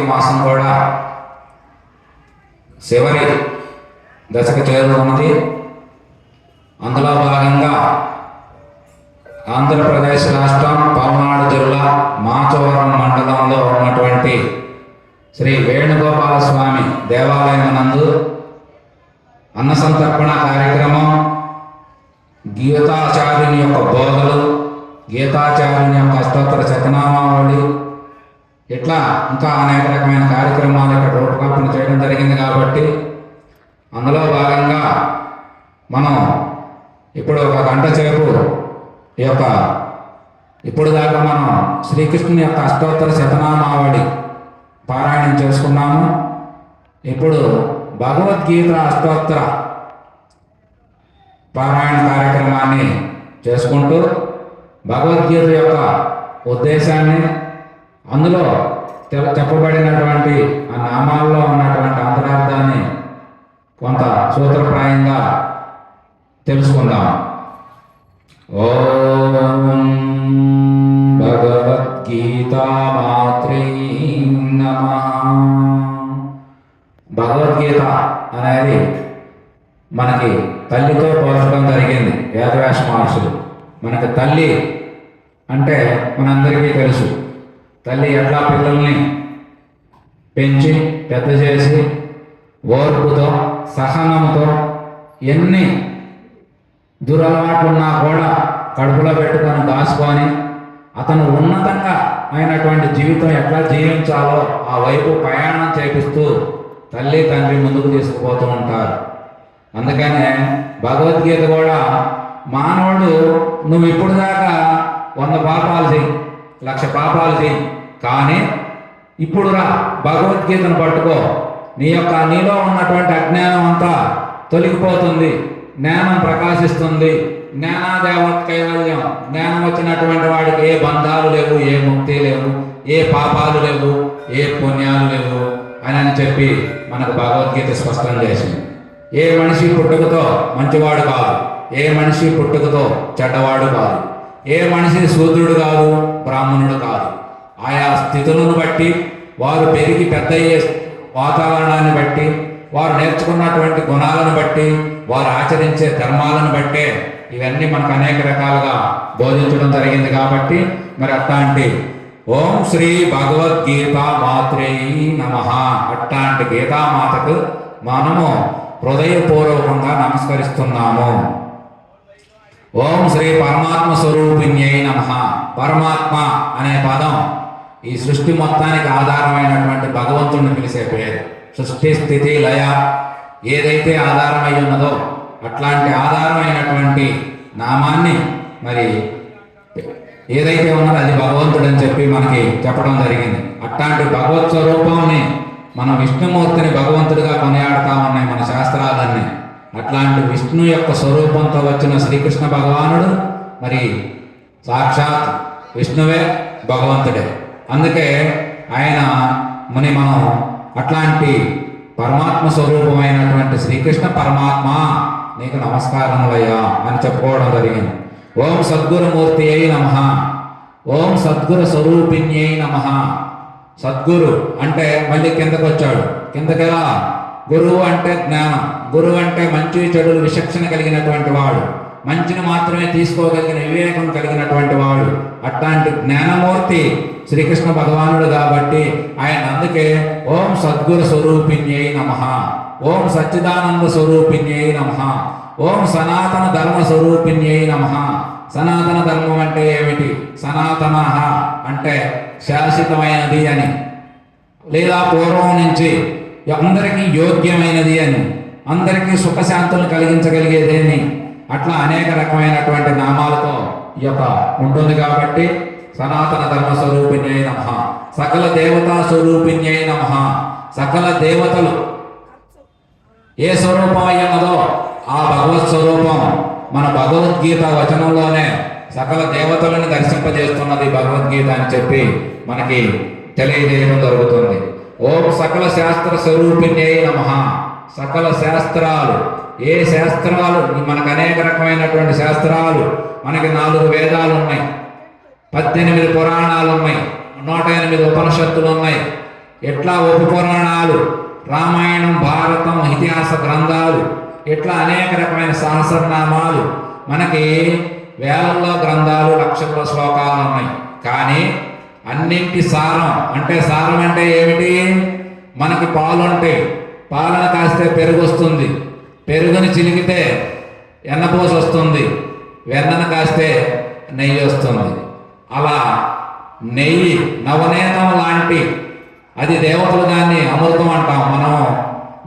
కార్తీక మాసం కూడా చివరి దశకు చేరుకున్నది అందులో భాగంగా ఆంధ్రప్రదేశ్ రాష్ట్రం పల్నాడు జిల్లా మాచవరం మండలంలో ఉన్నటువంటి శ్రీ వేణుగోపాల స్వామి దేవాలయం నందు అన్న సంతర్పణ కార్యక్రమం గీతాచార్యుని యొక్క బోధలు గీతాచార్యుని యొక్క అష్టోత్తర శతనామావళి ఇట్లా ఇంకా అనేక రకమైన కార్యక్రమాలు ఇక్కడ రూపకల్పన చేయడం జరిగింది కాబట్టి అందులో భాగంగా మనం ఇప్పుడు ఒక గంట సేపు ఈ యొక్క ఇప్పుడు దాకా మనం శ్రీకృష్ణుని యొక్క అష్టోత్తర శతనామావళి పారాయణం చేసుకున్నాము. ఇప్పుడు భగవద్గీత అష్టోత్తర పారాయణ కార్యక్రమాన్ని చేసుకుంటూ భగవద్గీత యొక్క ఉద్దేశాన్ని అందులో తె- చెప్పబడినటువంటి ఆ నామాల్లో ఉన్నటువంటి అంతరార్థాన్ని కొంత సూత్రప్రాయంగా తెలుసుకుందాం. ఓం భగవద్గీతా మాత్రే భగవద్గీత అనేది మనకి తల్లితో పోల్చడం జరిగింది వేదవ్యాస మహర్షులు. మనకి తల్లి అంటే మనందరికీ తెలుసు. తల్లి ఎట్లా పిల్లల్ని పెంచి పెద్ద చేసి ఓర్పుతో సహనంతో ఎన్ని దురలవాట్లున్నా కూడా కడుపులో పెట్టుకొని దాచుకొని అతను ఉన్నతంగా అయినటువంటి జీవితం ఎట్లా జీవించాలో ఆ వైపు ప్రయాణం చేపిస్తూ తల్లి తండ్రి ముందుకు తీసుకుపోతూ ఉంటారు. అందుకనే భగవద్గీత కూడా మానవుడు నువ్వు ఇప్పుడు దాకా వంద పాపాలు చెయ్యి. లక్ష పాపాలు చేయి. కానీ ఇప్పుడు రా భగవద్గీతను పట్టుకో. నీ యొక్క నీలో ఉన్నటువంటి అజ్ఞానం అంతా తొలగిపోతుంది. జ్ఞానం ప్రకాశిస్తుంది. జ్ఞానాదేవత్ కైవల్యం జ్ఞానం వచ్చినటువంటి వాడికి ఏ బంధాలు లేవు ఏ ముక్తి లేవు ఏ పాపాలు లేవు ఏ పుణ్యాలు లేవు అని అని చెప్పి మనకు భగవద్గీత స్పష్టం చేసింది. ఏ మనిషి పుట్టుకతో మంచివాడు కాదు. ఏ మనిషి పుట్టుకతో చెడ్డవాడు కాదు. ఏ మనిషి శూద్రుడు కాదు బ్రాహ్మణుడు కాదు. ఆయా స్థితులను బట్టి వారు పెరిగి పెద్దయ్యే వాతావరణాన్ని బట్టి వారు నేర్చుకున్నటువంటి గుణాలను బట్టి వారు ఆచరించే ధర్మాలను బట్టే ఇవన్నీ మనకు అనేక రకాలుగా బోధించడం జరిగింది కాబట్టి మరి అట్లాంటి ఓం శ్రీ భగవద్గీత మాత్రేయి నమ అట్లాంటి గీతామాతకు మనము హృదయపూర్వకంగా నమస్కరిస్తున్నాము. ఓం శ్రీ పరమాత్మ స్వరూపిణ్యై నమ. పరమాత్మ అనే పదం ఈ సృష్టి మొత్తానికి ఆధారమైనటువంటి భగవంతుడిని పిలిచే పేరు. సృష్టి స్థితి లయ ఏదైతే ఆధారమై ఉన్నదో అట్లాంటి ఆధారమైనటువంటి నామాన్ని మరి ఏదైతే ఉన్నదో అది భగవంతుడని చెప్పి మనకి చెప్పడం జరిగింది. అట్లాంటి భగవత్ స్వరూపాన్ని మనం విష్ణుమూర్తిని భగవంతుడిగా కొనియాడతామన్నాయి మన శాస్త్రాలన్నీ. అట్లాంటి విష్ణు యొక్క స్వరూపంతో వచ్చిన శ్రీకృష్ణ భగవానుడు మరి సాక్షాత్ విష్ణువే భగవంతుడే. అందుకే ఆయన ముని మనం అట్లాంటి పరమాత్మ స్వరూపమైనటువంటి శ్రీకృష్ణ పరమాత్మ నీకు నమస్కారములయ్యా అని చెప్పుకోవడం జరిగింది. ఓం సద్గురుమూర్తి అయి నమ. ఓం సద్గురు స్వరూపిణ్యై నమ. సద్గురు అంటే మళ్ళీ కిందకు వచ్చాడు కిందకెలా? గురువు అంటే జ్ఞానం. గురువు అంటే మంచి చెడులు విచక్షణ కలిగినటువంటి వాడు. మంచిని మాత్రమే తీసుకోగలిగిన వివేకం కలిగినటువంటి వాడు. అట్లాంటి జ్ఞానమూర్తి శ్రీకృష్ణ భగవానుడు కాబట్టి ఆయన అందుకే ఓం సద్గురు స్వరూపిణ్యై నమ. ఓం సచ్చిదానంద స్వరూపిణ్యై నమ. ఓం సనాతన ధర్మ స్వరూపిణ్యై నమ. సనాతన ధర్మం అంటే ఏమిటి? సనాతన అంటే శాశ్వతమైనది అని. లేదా పూర్వం నుంచి అందరికీ యోగ్యమైనది అని. అందరికీ సుఖశాంతులు కలిగించగలిగేదేని. అట్లా అనేక రకమైనటువంటి నామాలతో ఈ యొక్క ఉంటుంది కాబట్టి సనాతన ధర్మ స్వరూపిణ్యై నమ. సకల దేవతా స్వరూపిణ్యై నమ. సకల దేవతలు ఏ స్వరూపం అయినదో ఆ భగవత్ స్వరూపం మన భగవద్గీత వచనంలోనే సకల దేవతలను దర్శింపజేస్తున్నది భగవద్గీత అని చెప్పి మనకి తెలియజేయడం జరుగుతుంది. ఓం సకల శాస్త్ర స్వరూపిణ్యై నమ. సకల శాస్త్రాలు. ఏ శాస్త్రాలు? మనకు అనేక రకమైనటువంటి శాస్త్రాలు. మనకి నాలుగు వేదాలు ఉన్నాయి. పద్దెనిమిది పురాణాలు ఉన్నాయి. నూట ఎనిమిది ఉపనిషత్తులు ఉన్నాయి. ఇట్లా ఉపపురాణాలు? రామాయణం భారతం ఇతిహాస గ్రంథాలు. ఇట్లా అనేక రకమైన సహస్రనామాలు. మనకి వేలల్లో గ్రంథాలు లక్షల్లో శ్లోకాలు ఉన్నాయి. కానీ అన్నింటి సారం అంటే సారం అంటే ఏమిటి? మనకి పాలు ఉంటాయి పాలన కాస్తే పెరుగు వస్తుంది పెరుగుని చిలికితే ఎన్నపోసి వస్తుంది వెన్నను కాస్తే నెయ్యి వస్తుంది అలా నెయ్యి నవనీతం లాంటి అది దేవతలు దాన్ని అమృతం అంటాం. మనం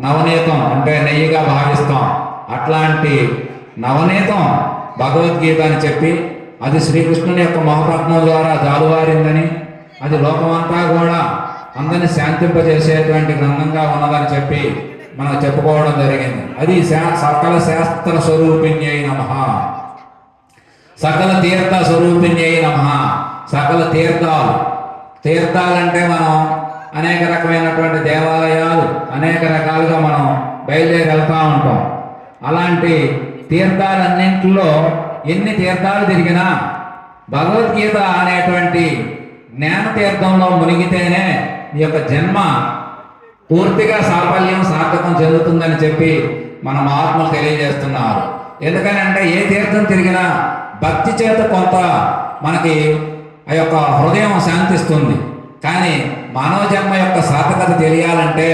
నవనీతం అంటే నెయ్యిగా భావిస్తాం. అట్లాంటి నవనీతం భగవద్గీత అని చెప్పి అది శ్రీకృష్ణుని యొక్క మహాపత్నం ద్వారా జాలువారిందని అది లోకమంతా కూడా అందరిని శాంతింపజేసేటువంటి గ్రంథంగా ఉన్నదని చెప్పి మనం చెప్పుకోవడం జరిగింది. అది శా- సకల శాస్త్ర స్వరూపిణ్య నమ. సకల తీర్థ స్వరూపిణ్య నమ. సకల తీర్థాలు. తీర్థాలంటే మనం అనేక రకమైనటువంటి దేవాలయాలు అనేక రకాలుగా మనం బయలుదేరి వెళ్తూ ఉంటాం. అలాంటి తీర్థాలన్నింటిలో ఎన్ని తీర్థాలు తిరిగినా భగవద్గీత అనేటువంటి జ్ఞాన తీర్థంలో మునిగితేనే ఈ యొక్క జన్మ పూర్తిగా సాఫల్యం సార్థకం చెందుతుందని చెప్పి మన ఆత్మలు తెలియజేస్తున్నారు. ఎందుకని అంటే ఏ తీర్థం తిరిగినా భక్తి చేత కొంత మనకి ఆ యొక్క హృదయం శాంతిస్తుంది. కానీ మానవ జన్మ యొక్క సార్థకత తెలియాలంటే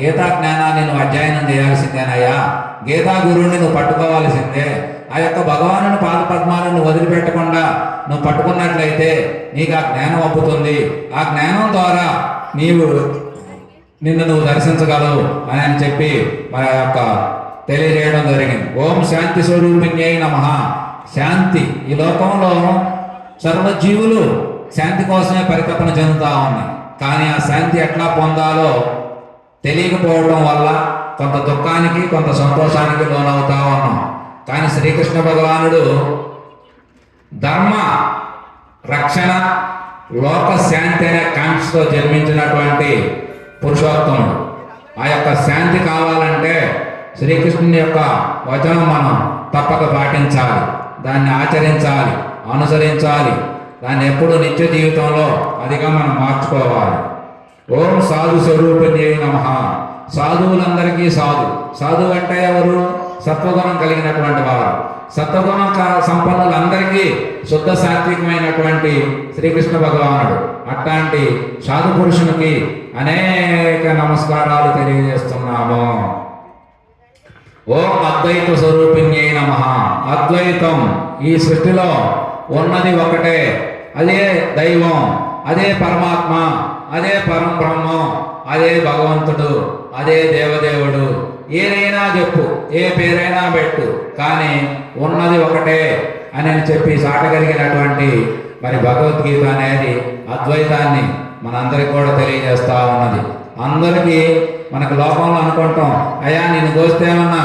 గీతా జ్ఞానాన్ని నువ్వు అధ్యయనం చేయాల్సిందేనయ్యా. గీతా గురువుని నువ్వు పట్టుకోవాల్సిందే. ఆ యొక్క భగవాను పాద పద్మాలను వదిలిపెట్టకుండా నువ్వు పట్టుకున్నట్లయితే నీకు ఆ జ్ఞానం అప్పుతుంది ఆ జ్ఞానం ద్వారా నీవు నిన్ను నువ్వు దర్శించగలవు అని అని చెప్పి మన యొక్క తెలియజేయడం జరిగింది. ఓం శాంతి స్వరూపిణ్యై నమ. శాంతి. ఈ లోకంలో సర్వజీవులు శాంతి కోసమే పరికల్పన చెందుతా ఉన్నాయి. కానీ ఆ శాంతి ఎట్లా పొందాలో తెలియకపోవడం వల్ల కొంత దుఃఖానికి కొంత సంతోషానికి లోనవుతా ఉన్నాం. కానీ శ్రీకృష్ణ భగవానుడు ధర్మ రక్షణ లోక శాంతి అనే కాంక్షతో జన్మించినటువంటి పురుషోత్తముడు. ఆ యొక్క శాంతి కావాలంటే శ్రీకృష్ణుని యొక్క వచనం మనం తప్పక పాటించాలి. దాన్ని ఆచరించాలి అనుసరించాలి. దాన్ని ఎప్పుడు నిత్య జీవితంలో అదిగా మనం మార్చుకోవాలి. ఓం సాధు స్వరూపిణ్యై నమ. సాధువులందరికీ సాధు. సాధువు అంటే ఎవరు? సత్వగుణం కలిగినటువంటి వారు. సత్వగుణ సంపన్నులందరికీ శుద్ధ సాత్వికమైనటువంటి శ్రీకృష్ణ భగవానుడు. అట్లాంటి సాధు పురుషునికి అనేక నమస్కారాలు తెలియజేస్తున్నాము. ఓం అద్వైత స్వరూపిణ్యై నమ. అద్వైతం ఈ సృష్టిలో ఉన్నది ఒకటే. అదే దైవం అదే పరమాత్మ అదే పరం బ్రహ్మం అదే భగవంతుడు అదే దేవదేవుడు. ఏదైనా చెప్పు ఏ పేరైనా పెట్టు. కానీ ఉన్నది ఒకటే అని అని చెప్పి చాటగలిగినటువంటి మరి భగవద్గీత అనేది అద్వైతాన్ని మనందరికి కూడా తెలియజేస్తా ఉన్నది. అందరికీ మనకు లోకంలో అనుకుంటాం అయ్యా నేను కోస్తే ఏమన్నా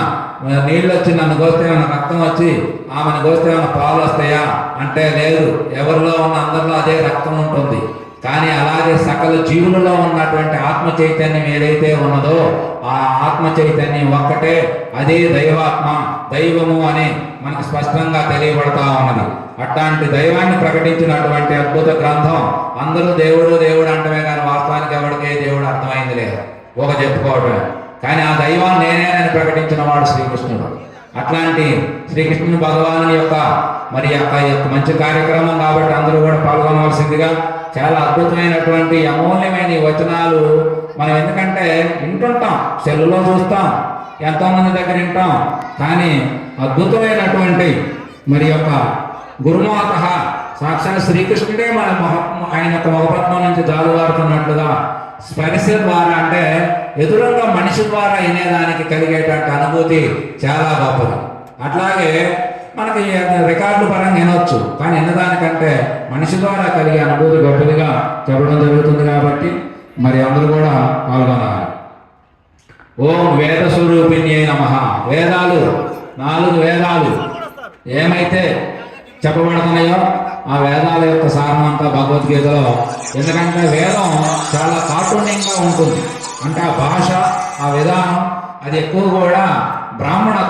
నీళ్ళు వచ్చి నన్ను కోస్తేమన్నా రక్తం వచ్చి ఆమెను కోస్తేమన్నా పాలు వస్తాయా? అంటే లేదు ఎవరిలో ఉన్న అందరిలో అదే రక్తం ఉంటుంది. కానీ అలాగే సకల జీవులలో ఉన్నటువంటి ఆత్మ చైతన్యం ఏదైతే ఉన్నదో ఆ ఆత్మ చైతన్యం ఒక్కటే అదే దైవాత్మ దైవము అని మనకు స్పష్టంగా తెలియబడతా ఉన్నది. అట్లాంటి దైవాన్ని ప్రకటించినటువంటి అద్భుత గ్రంథం అందరూ దేవుడు దేవుడు అంటమే కానీ వాస్తవానికి ఎవరికే దేవుడు అర్థమైంది లేదు. ఒక చెప్పుకోవటమే. కానీ ఆ దైవం నేనేనని ప్రకటించిన వాడు శ్రీకృష్ణుడు. అట్లాంటి శ్రీకృష్ణుని భగవాను యొక్క మరి యొక్క యొక్క మంచి కార్యక్రమం కాబట్టి అందరూ కూడా పాల్గొనవలసిందిగా చాలా అద్భుతమైనటువంటి అమూల్యమైన వచనాలు మనం ఎందుకంటే వింటుంటాం సెల్లులో చూస్తాం ఎంతోమంది దగ్గర వింటాం. కానీ అద్భుతమైనటువంటి మరి యొక్క గురుమాత సాక్షాత్ శ్రీకృష్ణుడే మన ఆయన యొక్క మొహపత్నం నుంచి జాలువారుతున్నట్లుగా స్పర్శ ద్వారా అంటే ఎదురుగా మనిషి ద్వారా వినేదానికి కలిగేటువంటి అనుభూతి చాలా గొప్పది. అట్లాగే మనకి రికార్డుల పరంగా వినొచ్చు. కానీ వినదానికంటే మనిషి ద్వారా కలిగే అనుభూతి గొప్పదిగా చెప్పడం జరుగుతుంది కాబట్టి మరి అందరూ కూడా పాల్గొనాలి. ఓం వేద స్వరూపిణ్యే నమ. వేదాలు నాలుగు వేదాలు ఏమైతే చెప్పబడుతున్నాయో ఆ వేదాల యొక్క సారం అంతా భగవద్గీతలో ఎందుకంటే వేదం చాలా కాఠిన్యంగా ఉంటుంది. అంటే ఆ భాష ఆ విధానం అది ఎక్కువ కూడా బ్రాహ్మణత్వం